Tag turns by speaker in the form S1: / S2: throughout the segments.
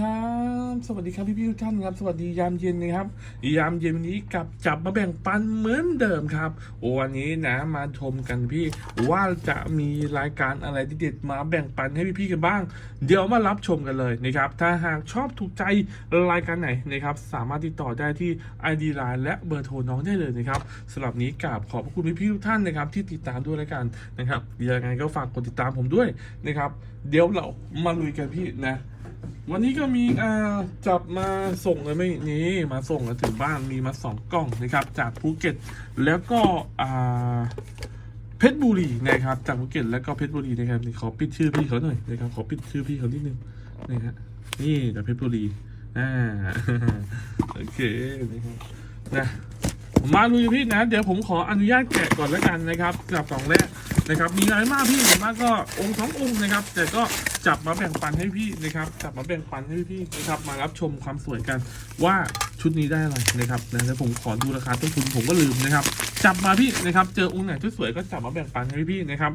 S1: ครับ สวัสดีครับพี่พี่ทุกท่านครับ สวัสดียามเย็นนะครับ ยามเย็นวันนี้กลับจับมาแบ่งปันเหมือนเดิมครับ วันนี้นะมาชมกันพี่ว่าจะมีรายการอะไรเด็ดมาแบ่งปันให้พี่พี่กันบ้าง เดี๋ยวมารับชมกันเลยนะครับ ถ้าหากชอบถูกใจรายการไหนนะครับ สามารถติดต่อได้ที่ ID Line และเบอร์โทรน้องได้เลยนะครับสำหรับนี้กราบขอบพระคุณพี่พี่ทุกท่านนะครับ ที่ติดตามด้วยรายการนะครับยังไงก็ฝากกดติดตามผมด้วยนะครับ เดี๋ยวเรามาลุยกันพี่นะ วันนี้ก็มีอ่าจับมาส่งเลยไม่นี่มาส่งมาถึงบ้านมีมาสองกล่องนะครับ จากภูเก็ตแล้วก็อ่าเพชรบุรีนะครับจากภูเก็ตแล้วก็เพชรบุรีนะครับนี่ขอปิดชื่อพี่เขาหน่อยนะครับขอปิดชื่อพี่เขานิดนึงนี่ฮะนี่จากเพชรบุรีอ่าโอเคนะครับนะผมมาลุยพี่นะ เดี๋ยวผมขออนุญาตแกะก่อนแล้วกันนะครับกับกล่องแรกนะครับ มีอะไรมากพี่ส่วนมากก็องค์สององค์นะครับ แต่ก็ จับมาแบ่งปันให้พี่นะครับ จับมาแบ่งปันให้พี่นะครับ มารับชมความสวยกันว่าชุดนี้ได้อะไรนะครับนะแล้วผมขอดูราคาต้นทุนผมก็ลืมนะครับ จับมาพี่นะครับ เจอองค์ไหนชุดสวยก็จับมาแบ่งปันให้พี่นะครับ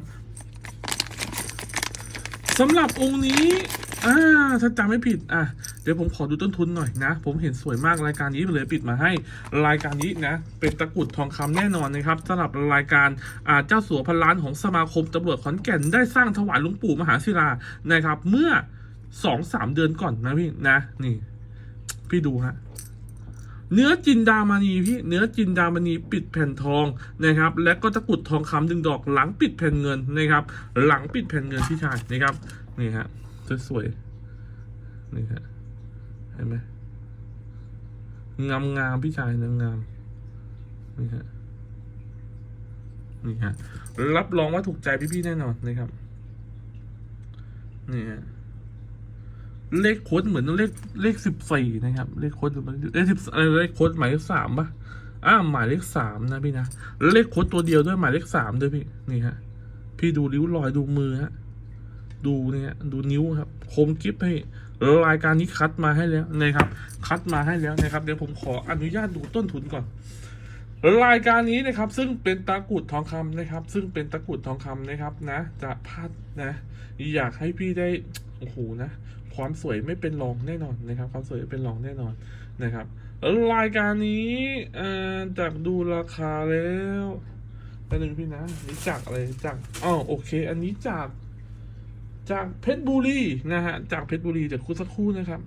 S1: สำหรับองค์นี้อ่าถ้าจำไม่ผิดอะ เดี๋ยวผมขอดูต้นทุนหน่อยนะ ผมเห็นสวยมากรายการนี้เลยปิดมาให้รายการนี้นะ เป็นตะกรุดทองคำแน่นอนนะครับสำหรับรายการเจ้าสัวพันล้านของสมาคมตำรวจขอนแก่นได้สร้างถวายหลวงปู่มหาศิลานะครับ เมื่อสองสามเดือนก่อนนะพี่นะนี่ พี่ดูฮะเนื้อจินดามณีพี่เนื้อจินดามณีปิดแผ่นทองนะครับ และก็ตะกรุดทองคำดึงดอกหลังปิดแผ่นเงินนะครับ หลังปิดแผ่นเงินพี่ชายนะครับนี่ฮะสวยๆนี่ฮะ เห็นไหมงามงามๆพี่ชายงามงามนี่ฮะนี่ฮะรับรองว่าถูกใจพี่ๆแน่นอนนะครับนี่ฮะเลขโค้ดเหมือนเลขเลขสิบสี่นะครับ เลขโค้ดเหมือนเลขสิบอะไรเลขโค้ดหมายเลขสามปะอ่าหมายเลขสามนะพี่นะเลขโค้ดตัวเดียวด้วยหมายเลขสามด้วยพี่นี่ฮะพี่ดูริ้วรอยดูมือฮะดูเนี่ยดูนิ้วครับ คมกิฟให้ รายการนี้คัดมาให้แล้วนะครับ คัดมาให้แล้วนะครับ เดี๋ยวผมขออนุญาตดูต้นทุนก่อน รายการนี้นะครับ ซึ่งเป็นตะกุดทองคำนะครับ ซึ่งเป็นตะกุดทองคำนะครับนะ จะพัดนะ อยากให้พี่ได้โอ้โหนะความสวยไม่เป็นรองแน่นอนนะครับ ความสวยเป็นรองแน่นอนนะครับ รายการนี้จากดูราคาแล้วแป๊บนึงพี่นะนี่จากอะไรจากอ๋อโอเค อันนี้จาก จากเพชรบุรีนะฮะ จากเพชรบุรีจากคู่สักครู่นะครับ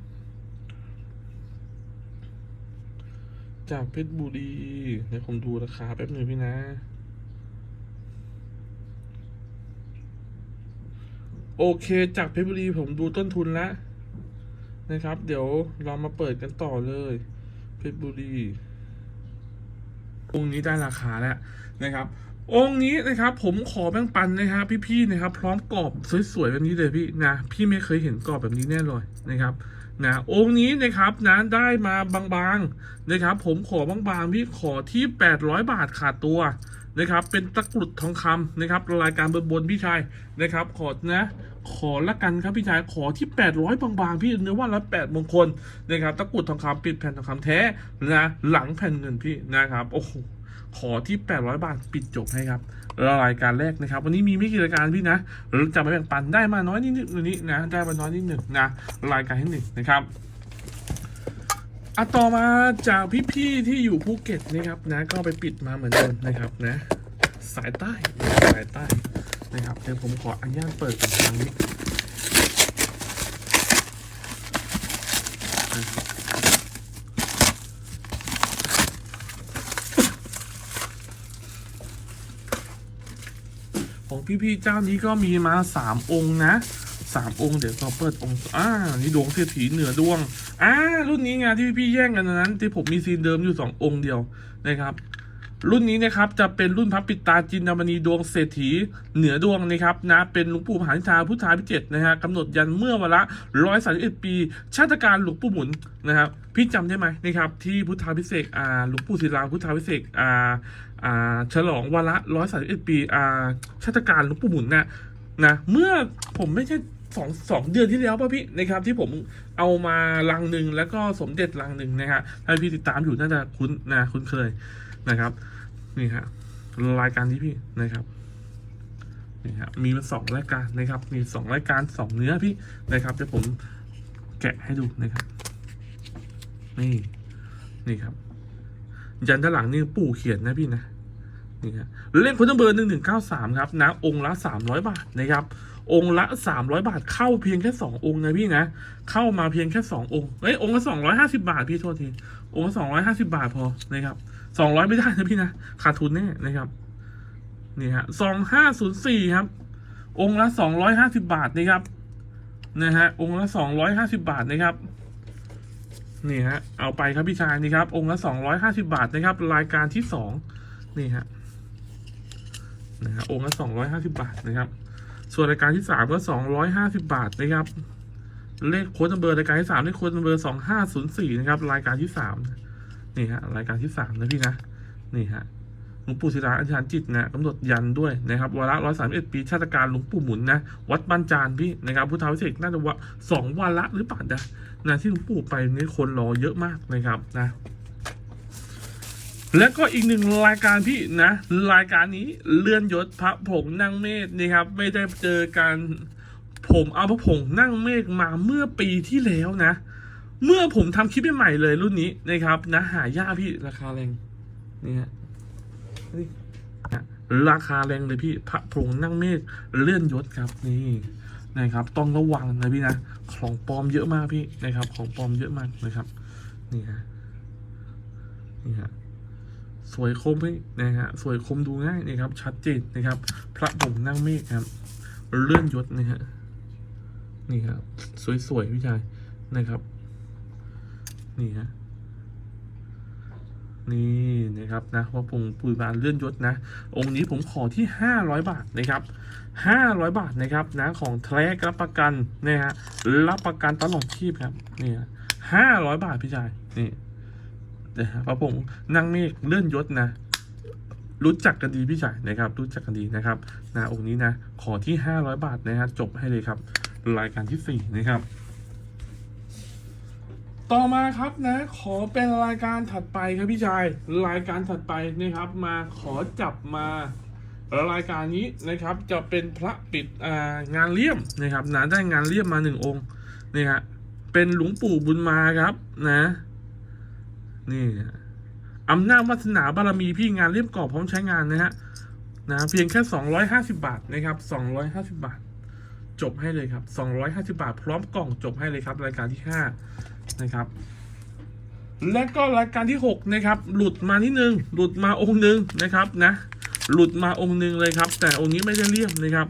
S1: จากเพชรบุรีเดี๋ยวผมดูราคาแป๊บนึงพี่นะ โอเคจากเพชรบุรีผมดูต้นทุนแล้วนะครับ เดี๋ยวเรามาเปิดกันต่อเลย เพชรบุรีองนี้ได้ราคาแล้วนะครับ องค์นี้นะครับผมขอแบ่งปันนะครับพี่ๆนะครับ พร้อมกรอบสวยๆแบบนี้เลยพี่นะพี่ไม่เคยเห็นกรอบแบบนี้แน่เลยนะครับนะองค์นี้นะครับนะได้มาบางๆนะครับ ผมขอบางๆพี่ขอที่ 800 บาทขาดตัวนะครับ เป็นตะกรุดทองคำนะครับรายการบนบนพี่ชายนะครับ ขอนะ ขอละกันครับพี่ชายขอที่ 800 บางๆ พี่เนื้อว่าละ8มงคลนะครับ ตะกรุดทองคำปิดแผ่นทองคำแท้นะหลังแผ่นเงินพี่นะครับโอ้โห ขอที่ 800 บาทปิดจบให้ครับรายการแรกนะครับ วันนี้มีไม่กี่รายการพี่นะเราจะมาแบ่งปันได้มาน้อยนิดนึงวันนี้นะได้มาน้อยนิดหนึ่งนะรายการที่หนึ่งนะครับอะต่อมาจากพี่ๆที่อยู่ภูเก็ตนะครับนะก็ไปปิดมาเหมือนเดิมนะครับนะสายใต้สายใต้นะครับเดี๋ยวผมขออนุญาตเปิดอีกครั้งนี้ ของพี่ๆเจ้านี้ก็มีมาสามองค์นะสามองค์เดี๋ยวเราเปิดองค์อ่านี่ดวงเศรษฐีเหนือดวงอ่ารุ่นนี้ไงที่พี่ๆแย่งกันอันนั้น ที่ผมมีซีนเดิมอยู่สององค์เดียวนะครับ รุ่นนี้นะครับจะเป็นรุ่นพระปิดตาจินดามณีดวงเศรษฐีเหนือดวงนะครับนะเป็นหลวงปู่มหานิทาพุทธาพิเจตนะฮะกำหนดยันเมื่อวันละร้อยสามสิบเอ็ดปี ชาติการหลวงปู่หมุนนะครับพี่จำได้ไหมนะครับที่พุทธาพิเศษอ่าหลวงปู่ศิลาพุทธาพิเศษอ่าอ่าฉลองวันละร้อยสามสิบเอ็ดปีอ่าชาติการหลวงปู่หมุนนะนะเมื่อผมไม่ใช่สองสองเดือนที่แล้วป่ะพี่นะครับที่ผมเอามาลังหนึ่งแล้วก็สมเด็จลังหนึ่งนะฮะถ้าพี่ติดตามอยู่น่าจะคุ้นนะคุ้นเคย นะครับ นี่ฮะรายการที่พี่นะครับนี่ฮะมีมาสองรายการนะครับ มีสองรายการสองเนื้อพี่นะครับเดี๋ยวผมแกะให้ดูนะครับ นี่ นี่ครับ ยันด้านหลังนี่ปู่เขียนนะพี่นะนี่ครับเลขคนเบอร์หนึ่งหนึ่งเก้าสามครับนะองค์ละสามร้อยบาทนะครับ องค์ละสามร้อยบาทเข้าเพียงแค่สององค์นะพี่นะ เข้ามาเพียงแค่สององค์เอ้ยองค์ละสองร้อยห้าสิบาทพี่โทษทีองค์ละสองร้อยห้าสิบาทพอนะครับสองร้อยไม่ได้นะพี่นะขาดทุนแน่นะครับนี่ฮะสองห้าศูนย์สี่ครับ องค์ละสองร้อยห้าสิบาทนะครับนะฮะองค์ละสองร้อยห้าสิบาทนะครับนี่ฮะเอาไปครับพี่ชายนี่ครับ องค์ละสองร้อยห้าสิบาทนะครับ รายการที่สองนี่ฮะนะฮะองค์ละสองร้อยห้าสิบาทนะครับ ส่วนรายการที่สามก็สองร้อยห้าสิบาทนะครับ เลขโค้ดเบอร์รายการที่สามเลขโค้ดเบอร์สองห้าศูนย์สี่นะครับ รายการที่สามนี่ฮะรายการที่สามนะพี่นะนี่ฮะหลวงปู่ศิลาอาจารย์จิตนะกำหนดยันด้วยนะครับวาระร้อยสามเอ็ดปีชาติการหลวงปู่หมุนนะวัดบ้านจานพี่นะครับพุทธาวิเศษน่าจะว่าสองวันละหรือเปล่านะนะที่หลวงปู่ไปนี่คนรอเยอะมากนะครับนะ แล้วก็อีกหนึ่งรายการพี่นะ รายการนี้เลื่อนยศพระผงนั่งเมฆนะครับ ไม่ได้เจอกันผมเอาพระผงนั่งเมฆมาเมื่อปีที่แล้วนะ เมื่อผมทำคลิปใหม่เลยรุ่นนี้นะครับนะหายากพี่ราคาแรงนี่ฮะนี่นะราคาแรงเลยพี่พระพรงนั่งเมฆเลื่อนยศครับนี่นะครับ ต้องระวังนะพี่นะของปลอมเยอะมากพี่นะครับ ของปลอมเยอะมากนะครับนี่ฮะนี่ฮะ สวยคมพี่นะฮะสวยคมดูง่ายนะครับ ชัดเจนนะครับ พระผงนั่งเมฆครับ เลื่อนยศนะฮะนี่ครับ สวยๆพี่ชายนะครับ นี่ฮะนี่นะครับนะว่าผงปุยบานเลื่อนยศนะ องค์นี้ผมขอที่ห้าร้อยบาทนะครับห้าร้อยบาทนะครับนะของแท้รับประกันนะฮะรับประกันตลอดชีพครับนี่ห้าร้อยบาทพี่ชายนี่ นะฮะพระผงนั่งเมฆเลื่อนยศนะรู้จักกันดีพี่ชายนะครับ รู้จักกันดีนะครับนะองค์นี้นะ ขอที่ห้าร้อยบาทนะฮะจบให้เลยครับ รายการที่สี่นะครับ ต่อมาครับนะ ขอเป็นรายการถัดไปครับพี่ชาย รายการถัดไปนะครับ มาขอจับมารายการนี้นะครับ จะเป็นพระปิดงานเลี่ยมนะครับนะได้งานเลี่ยมมาหนึ่งองค์นี่ฮะเป็นหลวงปู่บุญมาครับนะ นี่อำนาจวัฒนาบารมีพี่งานเลี่ยมกรอบพร้อมใช้งานนะฮะนะเพียงแค่สองร้อยห้าสิบาทนะครับสองร้อยห้าสิบาท จบให้เลยครับสองร้อยห้าสิบาท พร้อมกล่องจบให้เลยครับ รายการที่ห้านะครับ และก็รายการที่หกนะครับ หลุดมานิดนึง หลุดมาองค์หนึ่งนะครับนะ หลุดมาองค์หนึ่งเลยครับ แต่องค์นี้ไม่ได้เลี่ยมนะครับ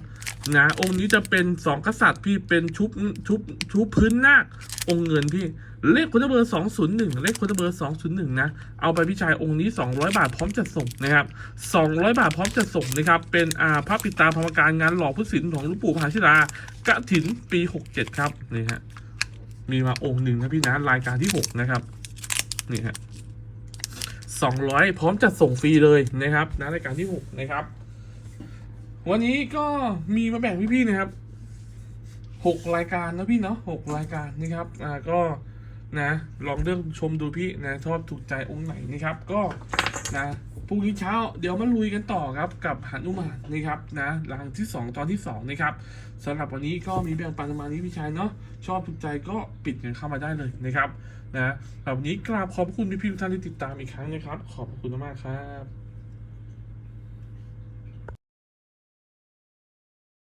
S1: นะองค์นี้จะเป็นสองกษัตริย์พี่เป็นชุบชุบชุบพื้นนาคองค์เงินพี่ เลขคนเบอร์สองศูนย์หนึ่งเลขคนเบอร์สองศูนย์หนึ่งนะ เอาไปพี่ชายองค์นี้สองร้อยบาทพร้อมจัดส่งนะครับสองร้อยบาทพร้อมจัดส่งนะครับ เป็นอาพระปิตาพรรมการงานหล่อพุทธศิลป์ของหลวงปู่มหาชิรากะถินปีหกเจ็ดครับ นี่ฮะ มีมาองค์หนึ่งนะพี่นะ รายการที่หกนะครับ นี่ฮะสองร้อยพร้อมจัดส่งฟรีเลยนะครับนะรายการที่หกนะครับ วันนี้ก็มีมาแบ่งพี่ๆนะครับหกรายการนะพี่เนาะหกรายการนะครับ อ่า ก็ นะ ลองเรื่องชมดูพี่นะชอบถูกใจองค์ไหนนะครับ ก็นะพรุ่งนี้เช้าเดี๋ยวมาลุยกันต่อครับกับหนุมานนะครับนะรางที่สองตอนที่สองนะครับสำหรับวันนี้ก็มีแบ่งปันประมาณนี้พี่ชายเนาะชอบถูกใจก็ปิดกันเข้ามาได้เลยนะครับนะสำหรับนี้กราบขอบพระคุณพี่ๆทุกท่านที่ติดตามอีกครั้งนะครับ ขอบพระคุณมากครับ